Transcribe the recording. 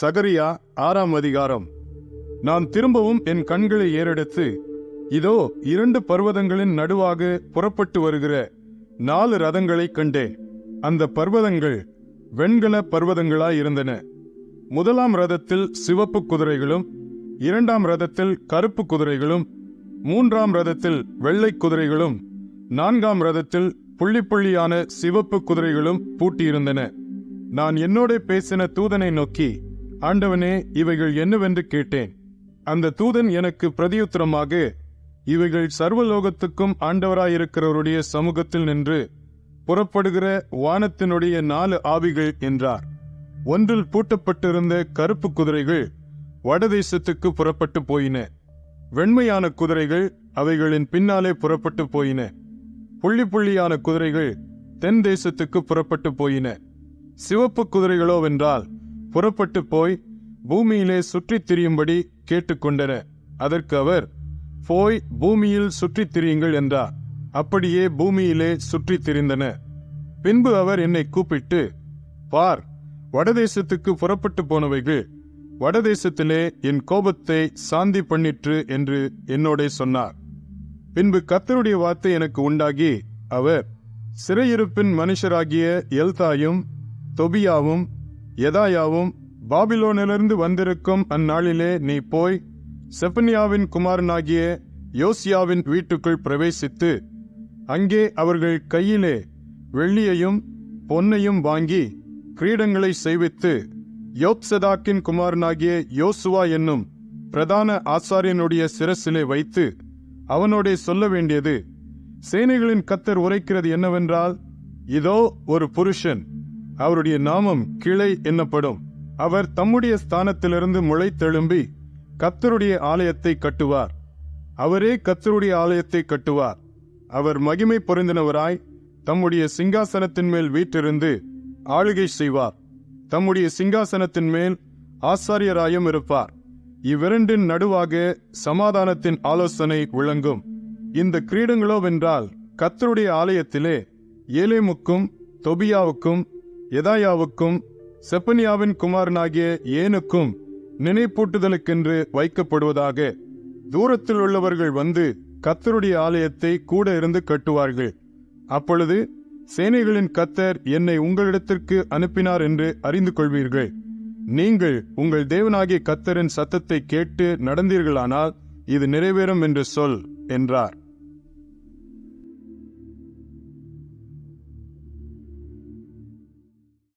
சகரியா ஆறாம் அதிகாரம். நான் திரும்பவும் என் கண்களை ஏறெடுத்து இதோ இரண்டு பர்வதங்களின் நடுவாக புறப்பட்டு வருகிற நாலு ரதங்களைக் கண்டேன். அந்த பர்வதங்கள் வெண்கல பர்வதங்களாயிருந்தன முதலாம் ரதத்தில் சிவப்பு குதிரைகளும் இரண்டாம் ரதத்தில் கருப்பு குதிரைகளும் மூன்றாம் ரதத்தில் வெள்ளை குதிரைகளும் நான்காம் ரதத்தில் புள்ளி புள்ளியான சிவப்பு குதிரைகளும் பூட்டியிருந்தன. நான் என்னோட பேசின தூதனை நோக்கி ஆண்டவனே இவைகள் என்னவென்று கேட்டேன். அந்த தூதன் எனக்கு பிரதியுத்தரமாக இவைகள் சர்வலோகத்துக்கும் ஆண்டவராயிருக்கிறவருடைய சமூகத்தில் நின்று புறப்படுகிற வானத்தினுடைய நாலு ஆவிகள் என்றார். ஒன்றில் பூட்டப்பட்டிருந்த கருப்பு குதிரைகள் வடதேசத்துக்கு புறப்பட்டு போயின. வெண்மையான குதிரைகள் அவைகளின் பின்னாலே புறப்பட்டு போயின. புள்ளி புள்ளியான குதிரைகள் தென் தேசத்துக்கு புறப்பட்டு போயின. சிவப்பு குதிரைகளோவென்றால் புறப்பட்டு போய் பூமியிலே சுற்றித் திரியும்படி கேட்டுக்கொண்டன. அதற்கு அவர் போய் பூமியில் சுற்றித் திரியுங்கள் என்றார். அப்படியே பூமியிலே சுற்றித் திரிந்தன. பின்பு அவர் என்னை கூப்பிட்டு பார் வடதேசத்துக்கு புறப்பட்டு போனவைகள் வடதேசத்திலே என் கோபத்தை சாந்தி பண்ணிற்று என்று என்னோடே சொன்னார். பின்பு கத்தருடைய வார்த்தை எனக்கு உண்டாகி அவர் சிறையிருப்பின் மனுஷராகிய எல்தாயும் தொபியாவும் எதாயாவும் பாபிலோனிலிருந்து வந்திருக்கும் அந்நாளிலே நீ போய் செப்பனியாவின் குமாரனாகிய யோசியாவின் வீட்டுக்குள் பிரவேசித்து அங்கே அவர்கள் கையிலே வெள்ளியையும் பொன்னையும் வாங்கி கிரீடங்களை செய்வித்து யோப்சதாக்கின் குமாரனாகிய யோசுவா என்னும் பிரதான ஆசாரியனுடைய சிரசிலே வைத்து அவனோடே சொல்ல வேண்டியது சேனைகளின் கத்தர் உரைக்கிறது என்னவென்றால் இதோ ஒரு புருஷன். அவருடைய நாமம் கிளை என்னப்படும். அவர் தம்முடைய ஸ்தானத்திலிருந்து முளைத்தெழும்பி கத்தருடைய ஆலயத்தை கட்டுவார். அவரே கத்தருடைய ஆலயத்தை கட்டுவார். அவர் மகிமை பொருந்தினவராய் தம்முடைய சிங்காசனத்தின் மேல் வீற்றிருந்து ஆளுகை செய்வார். தம்முடைய சிங்காசனத்தின் மேல் ஆசாரியராயும் இருப்பார். இவ்விரண்டின் நடுவாக சமாதானத்தின் ஆலோசனை விளங்கும். இந்த கிரீடங்களோவென்றால் கத்தருடைய ஆலயத்திலே ஏலேமுக்கும் தொபியாவுக்கும் எதாயாவுக்கும் செப்பனியாவின் குமாரனாகிய ஏனுக்கும் நினைப்பூட்டுதலுக்கென்று வைக்கப்படுவதாக தூரத்தில் உள்ளவர்கள் வந்து கத்தருடைய ஆலயத்தை கூட இருந்து கட்டுவார்கள். அப்பொழுது சேனைகளின் கத்தர் என்னை உங்களிடத்திற்கு அனுப்பினார் என்று அறிந்து கொள்வீர்கள். நீங்கள் உங்கள் தேவனாகிய கத்தரின் சத்தத்தை கேட்டு நடந்தீர்களானால் இது நிறைவேறும் என்று சொல் என்றார்.